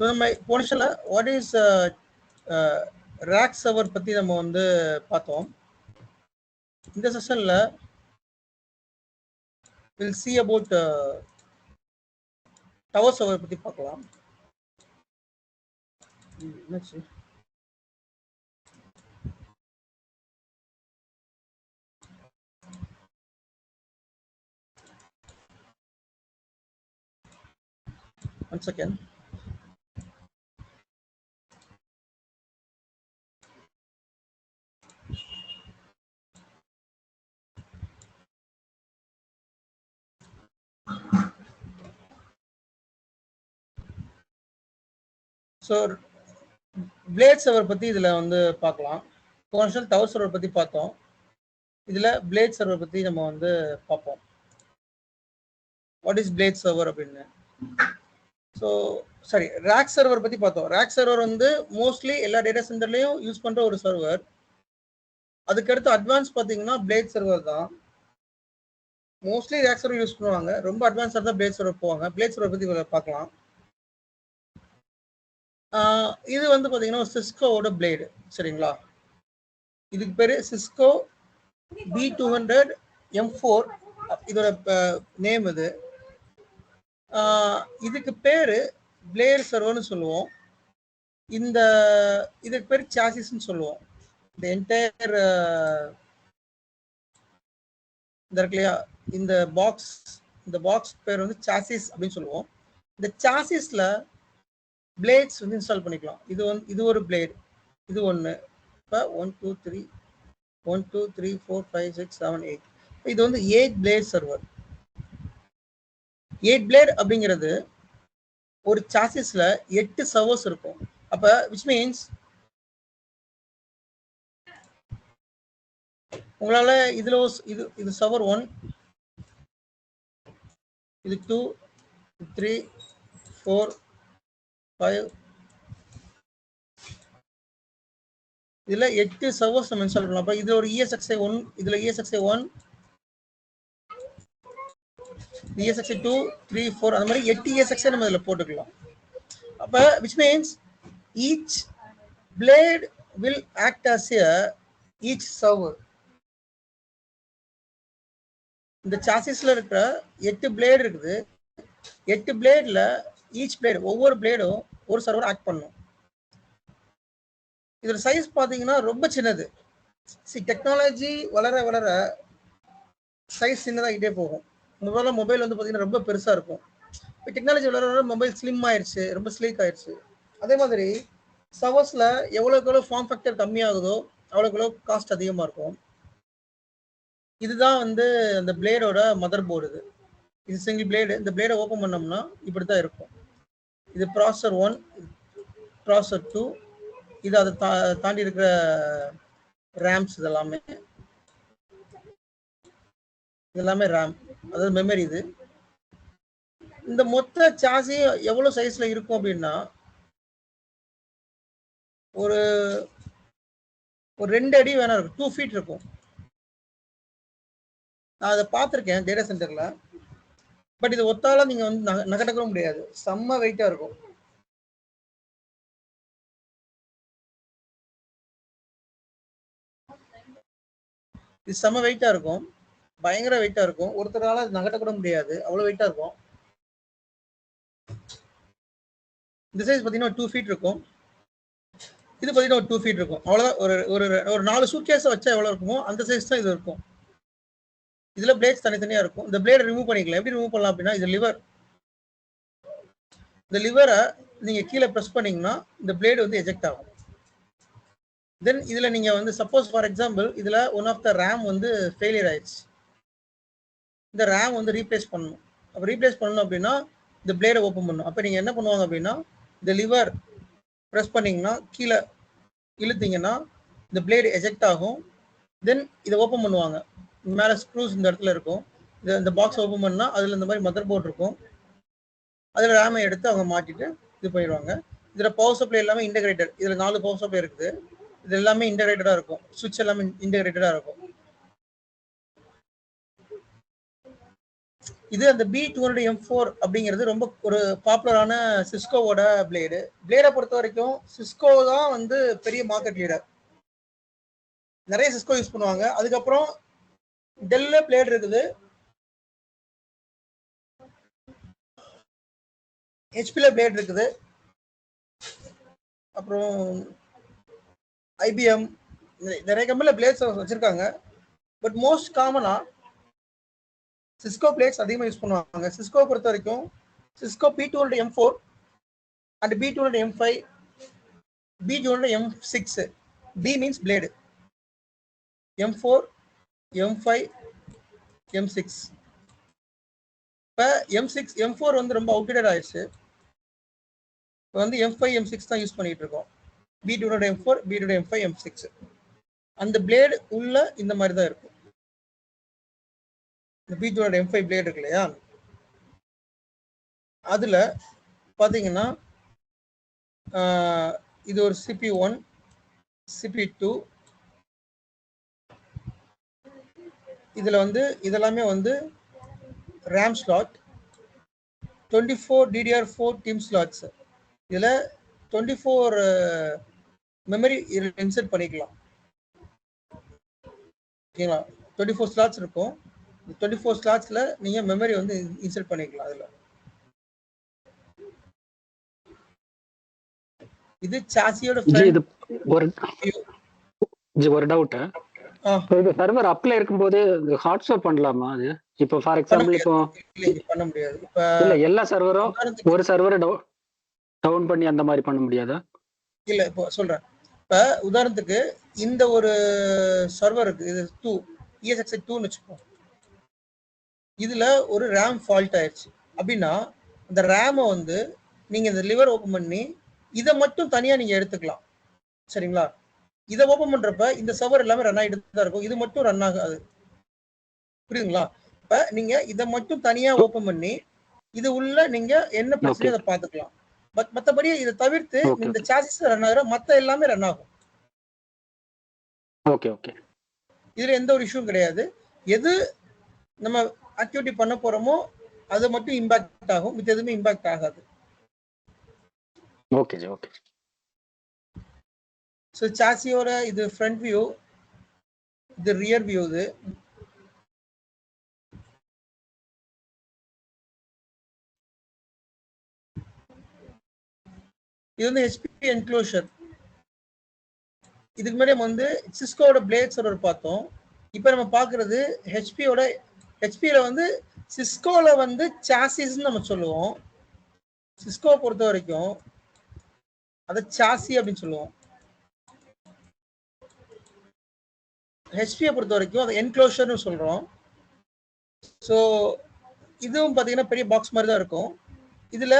So நம்ம போனிஷில் what is rack server பற்றி நம்ம வந்து பார்த்தோம். இந்த செஷனில் we'll see about tower server பற்றி பார்க்கலாம். ம், என்னாச்சு? One second so blade server பற்றி இதில் வந்து பார்க்கலாம். கொஞ்சம் டவர் சர்வர் பற்றி பார்த்தோம். இதில் பிளேட் சர்வர் பற்றி நம்ம வந்து பார்ப்போம். வாட் இஸ் பிளேட் சர்வர் அப்படின்னு? ஸோ சாரி ரேக் சர்வர் பற்றி பார்த்தோம். ரேக் சர்வர் வந்து மோஸ்ட்லி எல்லா டேட்டா சென்டர்லேயும் யூஸ் பண்ணுற ஒரு சர்வர் அதுக்கடுத்து அட்வான்ஸ் பார்த்தீங்கன்னா பிளேட் சர்வர் தான். மோஸ்ட்லி ரேக் சர்வர் யூஸ் பண்ணுவாங்க. ரொம்ப அட்வான்ஸாக தான் பிளேட் சர்வர் போவாங்க. பிளேட் சர்வர் பற்றி பார்க்கலாம். இது வந்து பார்த்தீங்கன்னா சிஸ்கோவோட பிளேடு சரிங்களா? இதுக்கு பேர் Cisco B two hundred M four இதோட நேம் இது. இதுக்கு பேர் பிளேயர் சர்வர்னு சொல்லுவோம். இந்த இதுக்கு பேர் சாசிஸ்ன்னு சொல்லுவோம். இந்த என்டையர் இந்த இருக்கு இல்லையா? இந்த பாக்ஸ் இந்த பாக்ஸ் பேர் வந்து சாசிஸ் அப்படின்னு சொல்லுவோம். இந்த சாசிஸில் பிளேட்ஸ் வந்து இன்ஸ்டால் பண்ணிக்கலாம். இது வந்து இது ஒரு பிளேடு இது ஒன்று இப்போ one two three one two three four five six seven eight இது வந்து eight blade server eight blade அப்படிங்கிறது ஒரு சாசிஸில் எட்டு சர்வர்ஸ் இருக்கும். அப்போ விச் மீன்ஸ் உங்களால் இதில் இது இது சர்வர் ஒன் இது டூ த்ரீ ஃபோர் இதுல எட்டு சர்வர்ஸ் நம்ம இன்ஸ்டால் பண்ணலாம் அப்ப இதுல ஒரு இஎஸ்எக்ஸ்ஐ ஒன் இதுல ESXi one ESXi two three four அந்த மாதிரி எட்டு இஎஸ்எக்ஸை நம்ம இதில் போட்டுக்கலாம். அப்போ which means each blade will act as a each server இந்த சாசிஸ்ல இருக்கிற எட்டு பிளேடு இருக்குது. எட்டு பிளேட்ல ஈச் பிளேடு ஒவ்வொரு பிளேடும் ஒரு சர்வர் ஆக்ட் பண்ணும். இதோட சைஸ் பார்த்தீங்கன்னா ரொம்ப சின்னது. சி டெக்னாலஜி வளர வளர சைஸ் சின்னதாகிட்டே போகும். முதல்ல மொபைல் வந்து பார்த்தீங்கன்னா ரொம்ப பெருசாக இருக்கும். இப்போ டெக்னாலஜி வளர வளர மொபைல் ஸ்லிம் ஆயிடுச்சு ரொம்ப ஸ்லீக் ஆயிடுச்சு அதே மாதிரி சவர்ஸில் எவ்வளோக்கு எவ்வளோ ஃபார்ம் ஃபேக்டர் கம்மியாகுதோ அவ்வளோக்கு எவ்வளோ காஸ்ட் அதிகமாக இருக்கும். இதுதான் வந்து அந்த பிளேடோட மதர் போர்டு இது. இது சிங்கிள் பிளேடு இந்த பிளேடை ஓப்பன் பண்ணோம்னா இப்படி தான் இருக்கும். இது ப்ராசர் ஒன் ப்ராசர் டூ. இது அதை தா தாண்டி இருக்கிற ரேம்ஸ் இதெல்லாமே. இதெல்லாமே ரேம். அதாவது மெமரி இது. இந்த மொத்த சாசி எவ்வளோ சைஸில் இருக்கும் அப்படின்னா ஒரு ஒரு ரெண்டு அடி வேணா இருக்கும். டூ ஃபீட் இருக்கும். நான் அதை பார்த்துருக்கேன் டேட்டா சென்டரில். பட் இது ஒத்தால நீங்க வந்து நக நகட்டக்கூட முடியாது. செம்ம வெயிட்டா இருக்கும். இது செம்ம வெயிட்டா இருக்கும். பயங்கர வெயிட்டா இருக்கும். ஒருத்தரால அது நகட்டக்கூட முடியாது. அவ்வளவு வெயிட்டா இருக்கும். இந்த சைஸ் பார்த்தீங்கன்னா டூ ஃபீட் இருக்கும். இது பார்த்தீங்கன்னா ஒரு டூ ஃபீட் இருக்கும். அவ்வளோதான் ஒரு ஒரு ஒரு நாலு சூட்கேஸை வச்சா எவ்வளோ இருக்குமோ அந்த சைஸ் தான் இது இருக்கும். இதில் பிளேட்ஸ் தனித்தனியாக இருக்கும். இந்த பிளேடை ரிமூவ் பண்ணிக்கலாம். எப்படி ரிமூவ் பண்ணலாம் அப்படின்னா இது லிவர் இந்த லிவரை நீங்கள் கீழே ப்ரெஸ் பண்ணீங்கன்னா இந்த பிளேடு வந்து எஜெக்ட் ஆகும். தென் இதில் நீங்கள் வந்து சப்போஸ் ஃபார் எக்ஸாம்பிள் இதில் ஒன் ஆஃப் த ரேம் வந்து ஃபெயிலியர் ஆயிடுச்சு. இந்த ரேம் வந்து ரீப்ளேஸ் பண்ணணும். அப்போ ரீப்ளேஸ் பண்ணணும் அப்படின்னா இந்த பிளேடை ஓப்பன் பண்ணணும். அப்போ நீங்கள் என்ன பண்ணுவாங்க அப்படின்னா இந்த லிவர் ப்ரெஸ் பண்ணீங்கன்னா கீழே இழுத்தீங்கன்னா இந்த பிளேடு எஜெக்ட் ஆகும். தென் இதை ஓப்பன் பண்ணுவாங்க. மேலே ஸ்க்ரூஸ் இந்த இடத்துல இருக்கும். இது இந்த பாக்ஸ் ஓப்பன் பண்ணால் அதில் இந்த மாதிரி மதர் போர்ட் இருக்கும். அதில் ரேமை எடுத்து அவங்க மாட்டிட்டு இது பண்ணிடுவாங்க. இதில் பவர் சப்ளை எல்லாமே இன்டகிரேட்டட் இதில் நாலு பவர் சப்ளை இருக்குது. இது எல்லாமே இன்டகிரேட்டடாக இருக்கும். சுவிட்ச் எல்லாமே இன்டகிரேட்டடாக இருக்கும். இது அந்த B two hundred M four அப்படிங்கிறது ரொம்ப ஒரு பாப்புலரான சிஸ்கோவோட பிளேடு பிளேடை பொறுத்த வரைக்கும் சிஸ்கோ தான் வந்து பெரிய மார்க்கெட் லீடர் நிறைய சிஸ்கோ யூஸ் பண்ணுவாங்க. அதுக்கப்புறம் டெல்ல பிளேட் இருக்குது. ஹெச்பில பிளேட் இருக்குது. அப்புறம் ஐபிஎம் நிறைய கம்பெனியில் பிளேட்ஸ் வச்சுருக்காங்க. பட் மோஸ்ட் காமனாக சிஸ்கோ பிளேட்ஸ் அதிகமாக யூஸ் பண்ணுவாங்க. சிஸ்கோ பொறுத்த வரைக்கும் Cisco B two hundred M four and B two hundred M five B two hundred M six B means blade M four M five M six இப்போ M six M four வந்து ரொம்ப outdate ஆயிடுச்சு இப்போ வந்து M five M six தான் use பண்ணிட்டு இருக்கோம். B two M four B two M five M six அந்த பிளேடு உள்ள இந்த மாதிரி தான் இருக்கும். இந்த B two M five blade இருக்கு இல்லையா? அதில் பார்த்தீங்கன்னா இது ஒரு சிபி ஒன் சிபி டூ இதுல வந்து இதெல்லாமே வந்து RAM slot twenty four DDR four DIMM slots இதுல டுவெண்ட்டி ஃபோர் மெமரி இன்சர்ட் பண்ணிக்கலாம். ஓகேங்களா? டுவெண்ட்டி ஃபோர் ஸ்லாட்ஸ் இருக்கும். டுவெண்ட்டி ஃபோர் ஸ்லாட்ஸில் நீங்கள் மெமரி வந்து இன்சர்ட் பண்ணிக்கலாம் அதில். இது சாசியோட ஒரு ஒரு டவுட் ஆ. இது சர்வர் அப்ல இருக்கும்போது ஹாட் ஸ்டாப் பண்ணலாமா அது? இப்போ ஃபார் எக்ஸாம்பிள் இப்போ பண்ண முடியாது. இப்போ இல்ல எல்லா சர்வரும் ஒரு சர்வரை டவுன் பண்ணி அந்த மாதிரி பண்ண முடியாதா? இல்லை இப்போ சொல்கிறேன் இப்போ உதாரணத்துக்கு இந்த ஒரு சர்வர் இருக்கு இது டூ இஎஸ்எக்ஸ்ஐ டூன்னு வச்சுப்போம் இதில் ஒரு ரேம் ஃபால்ட் ஆயிடுச்சு அப்படின்னா இந்த ரேமை வந்து நீங்கள் இந்த லிவர் ஓப்பன் பண்ணி இதை மட்டும் தனியாக நீங்கள் எடுத்துக்கலாம். சரிங்களா? இதை ஓப்பன் பண்ணுறப்ப இந்த சர்வர் எல்லாமே ரன் ஆகிட்டு தான் இருக்கும். இது மட்டும் ரன் ஆகாது. புரியுதுங்களா? இப்போ நீங்கள் இதை மட்டும் தனியாக ஓப்பன் பண்ணி இது உள்ள நீங்கள் என்ன பிரச்சனை அதை பார்த்துக்கலாம். பட் மற்றபடி இதை தவிர்த்து. இந்த சாசிஸ் ரன் ஆகிற மற்ற எல்லாமே ரன் ஆகும். ஓகே ஓகே இதுல எந்த ஒரு இஷ்யூவும் கிடையாது. எது நம்ம ஆக்டிவிட்டி பண்ண போறோமோ அது மட்டும் இம்பாக்ட் ஆகும். மித்த எதுவுமே இம்பாக்ட் ஆகாது. ஓகே ஓகே ஸோ சாசியோட இது ஃப்ரண்ட் வியூ இது ரியர் வியூ இது. இது வந்து ஹெச்பி என்க்ளோஷர் இதுக்கு முன்னாடி நம்ம வந்து சிஸ்கோட பிளேட் சர்வர் பார்த்தோம். இப்போ நம்ம பார்க்கறது ஹெச்பியோட ஹெச்பியில் வந்து சிஸ்கோவில் வந்து சாசிஸ்ன்னு நம்ம சொல்லுவோம். சிஸ்கோ பொறுத்த வரைக்கும் அதை சாசி அப்படின்னு சொல்லுவோம். ஹெச்பியை பொறுத்த வரைக்கும் அதை என்க்ளோஷர்னு சொல்கிறோம் ஸோ இதுவும் பார்த்தீங்கன்னா பெரிய பாக்ஸ் மாதிரி தான் இருக்கும். இதில்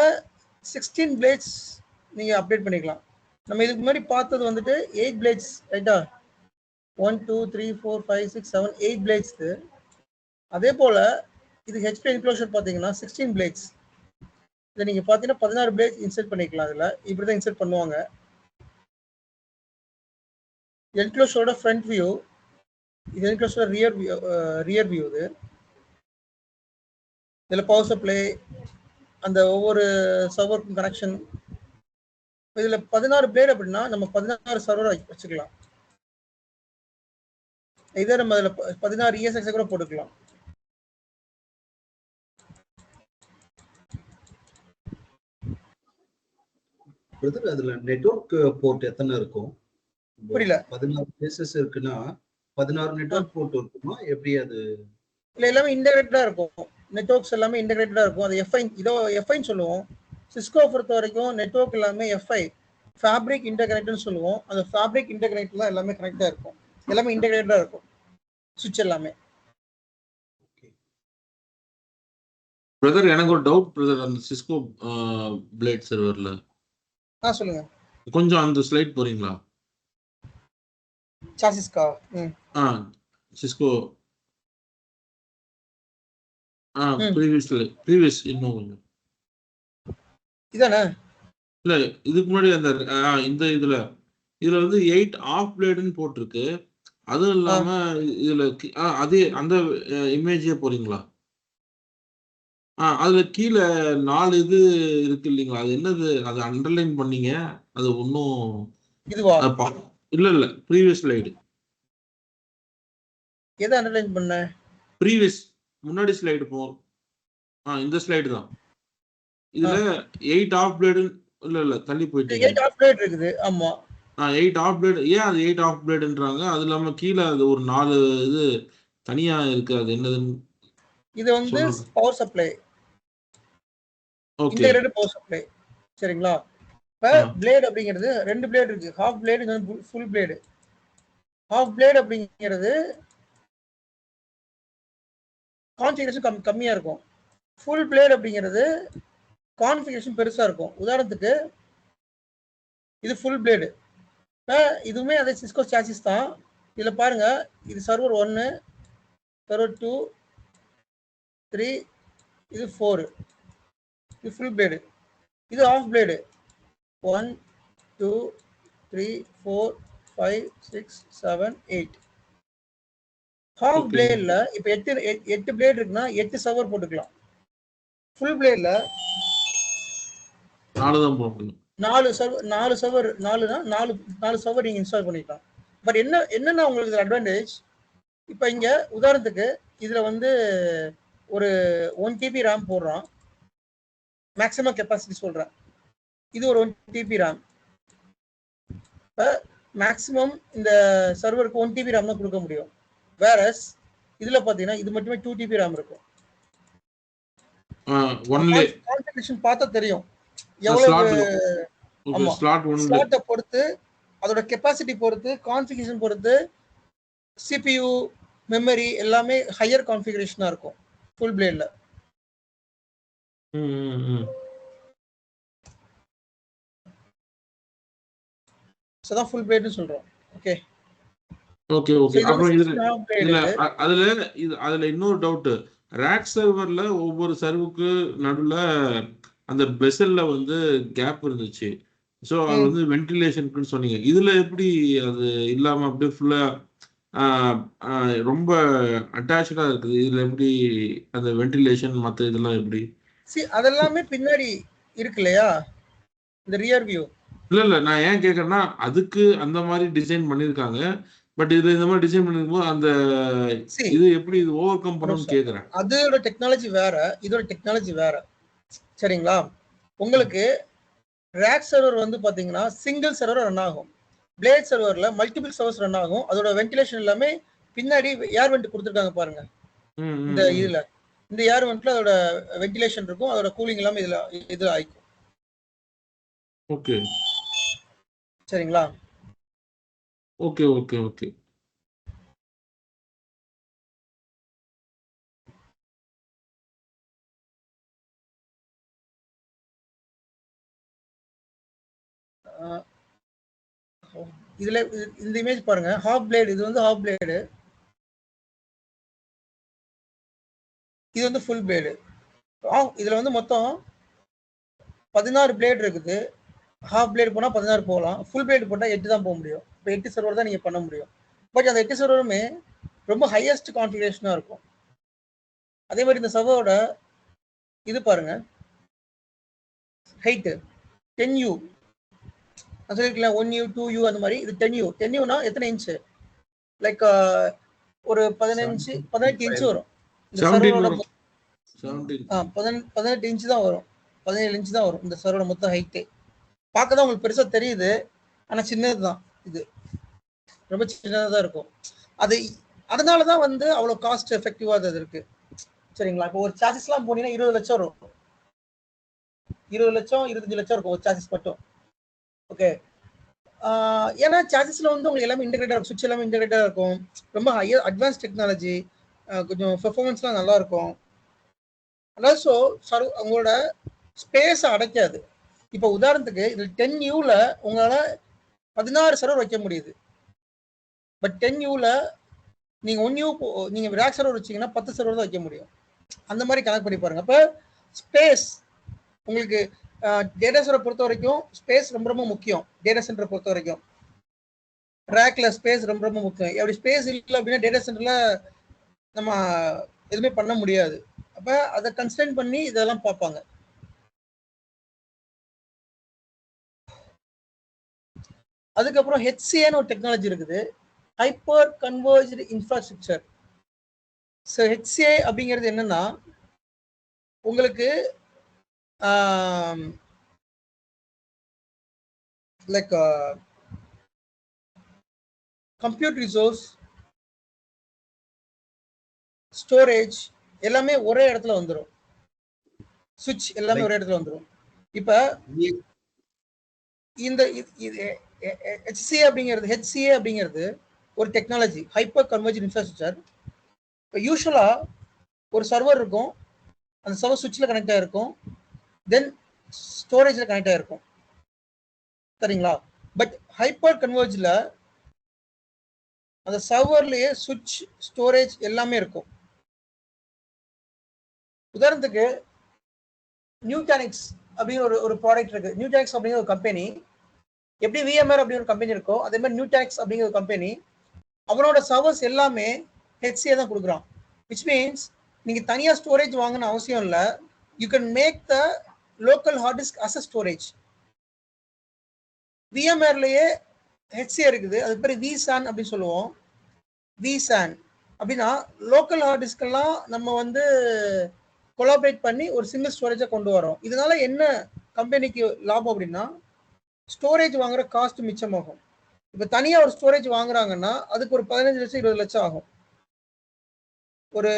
சிக்ஸ்டீன் பிளேட்ஸ் நீங்கள் அப்டேட் பண்ணிக்கலாம். நம்ம இதுக்கு முன்னாடி பார்த்தது வந்துட்டு எயிட் பிளேட்ஸ் ரைட்டா one two three four five six seven eight பிளேட்ஸ்க்கு அதே போல் இது ஹெச்பி என்க்ளோஷர் பார்த்தீங்கன்னா சிக்ஸ்டீன் பிளேட்ஸ் இதை நீங்கள் பார்த்தீங்கன்னா பதினாறு பிளேட் இன்சர்ட் பண்ணிக்கலாம் அதில் இப்படி தான் இன்சர்ட் பண்ணுவாங்க. என்க்ளோஷரோட ஃப்ரண்ட் வியூ இது என்க்ளோஷரோட ரியர் வியூ ரியர் வியூ இது. இதில் பவர் சப்ளை அந்த ஒவ்வொரு சர்வருக்கும் கனெக்ஷன் இதுல பதினாறு பிளேட் அப்படின்னா நம்ம பதினாறு சர்வர் வச்சுக்கலாம். இதே நம்ம அதுல ப- பதினாறு இஎஸ்எக்ஸ் கூட போட்டுக்கலாம். அதுல நெட்வொர்க் போர்ட் எத்தனை இருக்கும்? புரியல. பதினாறு பிளேசஸ் இருக்குன்னா பதினாறு நெட்வொர்க் போர்ட் இருக்குமா? எப்படி அது? இல்ல எல்லாமே இன்டகிரேட்டடா இருக்கும். நெட்வொர்க்ஸ் எல்லாமே இன்டகிரேட்டடா இருக்கும். அது எஃப்ஐ இதோ எஃப்ஐன்னு சொல்லுவோம். சிஸ்கோ பொறுத்த வரைக்கும் நெட்வொர்க் எல்லாமே எஃப்ஐ ஃபேப்ரிக் இன்டகிரேட்டட்னு சொல்லுவோம். அந்த ஃபேப்ரிக் இன்டகிரேட் தான் எல்லாமே கனெக்டா இருக்கும். எல்லாமே இன்டகிரேட்டடா இருக்கும். சுவிட்ச் எல்லாமே. பிரதர் எனக்கு ஒரு டவுட் பிரதர் அந்த சிஸ்கோ பிளேட் சர்வர்ல ஆ சொல்லுங்க. கொஞ்சம் அந்த ஸ்லைட் போறீங்களா? சாசிஸ்கா ம். சிஸ்கோ. ஆ ம். ப்ரீவியஸ்ல ப்ரீவியஸ் இன்னும் கொஞ்சம். இதானே? இல்ல இதுக்கு முன்னாடி அந்த இந்த இதுல. இதுல வந்து எயிட் ஆஃப் பிளேடுன்னு போட்டிருக்கு. அதுவும் இல்லாம இதுல அதே அந்த இமேஜே போறீங்களா? ஆ அதுல கீழே நாலு இது இருக்கு இல்லைங்களா? அது என்னது? அது அண்டர்லைன் பண்ணீங்க. அது ஒன்றும் இல்ல இல்ல ப்ரீவியஸ் ஸ்லைடு எதை அண்டர்லைன் பண்ண? ப்ரீவியஸ் முன்னாடி ஸ்லைடு போ. ஆ இந்த ஸ்லைடு தான். இதுல எயிட் ஆஃப் பிளேடு இல்ல இல்ல தள்ளி போயிட்டீங்க எயிட் ஆஃப் பிளேட் இருக்குது ஆமா. ஆ எயிட் ஆஃப் பிளேடு ஏன் அது எயிட் ஆஃப் பிளேடுன்றாங்க அது இல்லாம கீழே அது ஒரு நாலு இது தனியா இருக்கு அது என்னதுன்னு இது வந்து. Power supply okay integrated power supply சரிங்களா? இப்போ. பிளேட் அப்படிங்கிறது ரெண்டு பிளேட் இருக்கு. Half blade full blade half blade அப்படிங்கிறது கான்ஃபிகரேஷன் கம் கம்மியாக இருக்கும். ஃபுல் பிளேட் அப்படிங்கிறது கான்ஃபிகரேஷன் பெருசாக இருக்கும். உதாரணத்துக்கு இது ஃபுல் பிளேடு இப்போ இதுவுமே அதே சிஸ்கோ சாசிஸ் தான். இதில் பாருங்கள் இது சர்வர் ஒன்று சர்வர் டூ த்ரீ இது ஃபோரு இது ஃபுல் பிளேடு இது half blade one two three four five six seven eight half. பிளேடில் இப்போ எட்டு எட்- எட்டு பிளேட் இருக்குன்னா எட்டு சவர் போட்டுக்கலாம். ஃபுல் பிளேடில் நாலு தான் போட முடியும். நாலு சர்வர் நாலு நாலுனா நாலு நாலு சர்வர் நீங்கள் இன்ஸ்டால் பண்ணிக்கலாம். பட் என்ன என்னன்னா உங்களுக்கு அட்வான்டேஜ் இப்போ இங்கே உதாரணத்துக்கு இதில் வந்து ஒரு ஒன் டிபி ரேம் போடுறான். மேக்ஸிமம் கெப்பாசிட்டி சொல்கிறேன் இது ஒரு ஒன் டிபி ரேம் இப்போ மேக்ஸிமம் இந்த சர்வருக்கு ஒன் டிபி ரேம் தான் கொடுக்க முடியும். வேறஸ் இதில் பார்த்தீங்கன்னா இது மட்டுமே டூ டிபி ரேம் இருக்கும். கான்ஃபிகரேஷன் பார்த்தா தெரியும். எவ்வளவு ஆமா. ஸ்லாட்டை பொறுத்து அதோட கெப்பாசிட்டி பொறுத்து கான்ஃபிகரேஷன் பொறுத்து சிபியு மெமரி எல்லாமே ஹையர் கான்ஃபிகரேஷனாக இருக்கும். ஃபுல் பிளேடில் ம் ம், ம். ஸோ தான் ஃபுல் பிளேட்னு சொல்கிறோம் ஓகே ஓகே ஓகே அப்புறம் இதுல இதுல அதுல இது அதுல இன்னொரு டவுட் ரேக் சர்வர்ல ஒவ்வொரு சர்வுக்கு நடுவுல அந்த பெசல்ல வந்து கேப் இருந்துச்சு. ஸோ அது. வந்து வென்டிலேஷனுக்குன்னு சொன்னீங்க. இதுல எப்படி அது இல்லாம அப்படியே ஃபுல்லா ரொம்ப அட்டாச்சா இருக்குது? இதுல எப்படி அந்த வென்டிலேஷன் மத்த இதெல்லாம் எப்படி? சி அதெல்லாமே பின்னாடி இருக்கு இல்லையா? இந்த ரியர் வியூ இல்ல இல்ல. நான் ஏன் கேக்குறேன்னா அதுக்கு அந்த மாதிரி டிசைன் பண்ணிருக்காங்க பட் இது இந்த மாதிரி டிசைன் பண்ணிருக்கும்போது அந்த இது எப்படி இது ஓவர் கம் பண்ணணும்னு கேக்குறேன். அதோட டெக்னாலஜி வேற இதோட டெக்னாலஜி வேற. சரிங்களா? உங்களுக்கு ரேக் சர்வர் வந்து பாத்தீங்கன்னா சிங்கிள் சர்வர் ரன் ஆகும். பிளேட் சர்வர்ல மல்டிபிள் சர்வர்ஸ் ரன் ஆகும். அதோட வென்டிலேஷன் எல்லாமே பின்னாடி ஏர் வெண்ட் கொடுத்துருக்காங்க பாருங்க. இந்த. இதுல. இந்த ஏர் வெண்ட்ல அதோட வென்டிலேஷன் இருக்கும். அதோட கூலிங் எல்லாமே இதுல இதுல ஆயிக்கும். ஓகே சரிங்களா? Okay okay okay. இதுல இது- இந்த இமேஜ் பாருங்க. ஹாஃப் பிளேடு இது வந்து ஹாஃப் பிளேடு இது வந்து ஃபுல் பிளேடு இதுல வந்து மொத்தம் பதினாறு பிளேட் இருக்குது. ஹாஃப் பிளேடு போனால் பதினாறு போகலாம். ஃபுல் பிளேடு போட்டால் எட்டு தான் போக முடியும். இப்போ எட்டு சர்வர் தான் நீங்கள் பண்ண முடியும். பட் அந்த எட்டு சர்வருமே ரொம்ப ஹையஸ்ட் கான்ஃபிகரேஷனாக இருக்கும். அதே மாதிரி இந்த சர்வரோட இது பாருங்க. ஹைட்டு டென் யூ நான் சொல்லியிருக்கேன் ஒன் யூ டூ யூ அந்த மாதிரி. இது டென் யூ டென் யூனா எத்தனை இன்ச்சு லைக் ஒரு பதினஞ்சு பதினெட்டு இன்ச்சு வரும். பதினெட்டு பதினெட்டு இன்ச்சு தான் வரும். பதினேழு இன்ச்சு தான் வரும். இந்த சர்வரோட மொத்த ஹைட்டே பார்க்க தான் உங்களுக்கு பெருசாக தெரியுது. ஆனால் சின்னது தான் இது. ரொம்ப சின்னதாக தான் இருக்கும். அது அதனால தான் வந்து அவ்வளோ காஸ்ட் எஃபெக்டிவாக அது இருக்கு. சரிங்களா? இப்போ ஒரு சார்ஜஸ்லாம் போனீங்கன்னா இருபது லட்சம் வரும். இருபது லட்சம் இருபத்தஞ்சு லட்சம் இருக்கும் ஒரு சார்ஜஸ் மட்டும். ஓகே ஏன்னா சார்ஜஸ்ல வந்து உங்களுக்கு எல்லாமே இன்டெகிரேட்டாக இருக்கும். சுவிட்ச் எல்லாமே இன்டெகிரேட்டாக இருக்கும். ரொம்ப ஹையர் அட்வான்ஸ் டெக்னாலஜி கொஞ்சம் பெர்ஃபார்மன்ஸ்லாம் நல்லா இருக்கும். ஸோ சர்வ் உங்களோட ஸ்பேஸை அடைக்காது. இப்போ உதாரணத்துக்கு இதில் டென் யூவில் உங்களால் பதினாறு சர்வர் வைக்க முடியுது. பட் டென் யூவில் நீங்கள் ஒன் யூ நீங்கள் ரேக் சர்வர் வச்சீங்கன்னா பத்து சர்வர் தான் வைக்க முடியும். அந்த மாதிரி கனெக்ட் பண்ணி பாருங்கள் அப்போ ஸ்பேஸ் உங்களுக்கு டேட்டா சென்டரை பொறுத்த வரைக்கும் ஸ்பேஸ் ரொம்ப ரொம்ப முக்கியம். டேட்டா சென்டரை பொறுத்த வரைக்கும். ரேக்ல ஸ்பேஸ் ரொம்ப ரொம்ப முக்கியம். அப்படி ஸ்பேஸ் இல்லை அப்படின்னா டேட்டா சென்டரில் நம்ம எதுவுமே பண்ண முடியாது. அப்போ அதை கன்ஸ்டன்ட் பண்ணி இதெல்லாம் பார்ப்பாங்க. அதுக்கப்புறம் ஹெச்சிஏன்னு ஒரு டெக்னாலஜி இருக்குது. Hyper converged infrastructure so HCA அப்படிங்கிறது என்னன்னா உங்களுக்கு லைக் கம்ப்யூட் ரிசோர்ஸ் ஸ்டோரேஜ் எல்லாமே ஒரே இடத்துல வந்துடும் சுவிட்ச் எல்லாமே ஒரே இடத்துல வந்துடும் இப்போ இந்த ஹெச்சிஏ அப்படிங்கிறது ஹெச்சிஏ அப்படிங்கிறது ஒரு டெக்னாலஜி ஹைப்பர் கன்வர்ஜன் இன்ஃப்ராஸ்ட்ரக்சர் இப்போ யூஸ்வலாக ஒரு சர்வர் இருக்கும் அந்த சர்வர் சுவிட்சில் கனெக்ட் ஆகிருக்கும் தென் ஸ்டோரேஜில் கனெக்ட் ஆகிருக்கும் சரிங்களா? பட் ஹைப்பர் கன்வர்ஜில் அந்த சர்வர்லேயே சுவிட்ச் ஸ்டோரேஜ் எல்லாமே இருக்கும். உதாரணத்துக்கு நியூடானிக்ஸ் அப்படின்னு ஒரு ஒரு ப்ராடக்ட் இருக்கு. நியூடானிக்ஸ் அப்படிங்கிற ஒரு கம்பெனி எப்படி விஎம்ஆர் அப்படின்னு ஒரு கம்பெனி இருக்கோ அதே மாதிரி நியூடானிக்ஸ் அப்படிங்கிற கம்பெனி அவனோட சர்வர்ஸ் எல்லாமே ஹெச்சிஏ தான் கொடுக்குறான். விச் மீன்ஸ் நீங்கள் தனியாக ஸ்டோரேஜ் வாங்கணும் அவசியம் இல்லை. You can make the local hard disk as a storage விஎம்ஆர்லேயே HCA இருக்குது. அது பேர் விசான் அப்படின்னு சொல்லுவோம். விசான் அப்படின்னா லோக்கல் ஹார்ட் டிஸ்கெல்லாம் நம்ம வந்து கொலாபரேட் பண்ணி ஒரு சிங்கிள் ஸ்டோரேஜை கொண்டு வரோம் இதனால என்ன கம்பெனிக்கு லாபம் அப்படின்னா ஸ்டோரேஜ் வாங்குற காஸ்ட் மிச்சமாகும். இப்போ தனியாக ஒரு ஸ்டோரேஜ் வாங்குறாங்கன்னா அதுக்கு ஒரு பதினஞ்சு லட்சம் இருபது லட்சம் ஆகும். ஒரு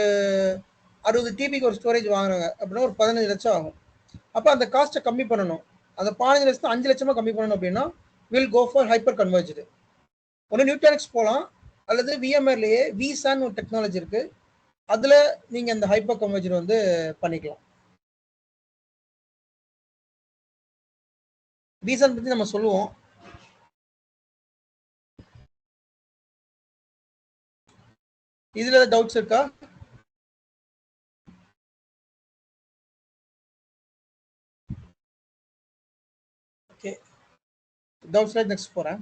அறுபது டிபிக்கு ஒரு ஸ்டோரேஜ் வாங்குறாங்க அப்படின்னா ஒரு பதினஞ்சு லட்சம் ஆகும். அப்போ அந்த காஸ்ட்டை கம்மி பண்ணணும். அந்த பதினஞ்சு லட்சம் அஞ்சு லட்சமாக கம்மி பண்ணணும் அப்படின்னா will go for hyper converged ஒன்று நியூட்டானிக்ஸ் போகலாம் அல்லது விஎம்ஆர்லேயே விசான்னு ஒரு டெக்னாலஜி இருக்குது அதில் நீங்கள் அந்த ஹைப்பர் கன்வர்ஜன் வந்து பண்ணிக்கலாம். ரீசன் பத்தி நம்ம சொல்லுவோம். இதுல ஏதாவது டவுட்ஸ் இருக்கா? ஓகே டவுட்ஸ் நெக்ஸ்ட் போறேன்.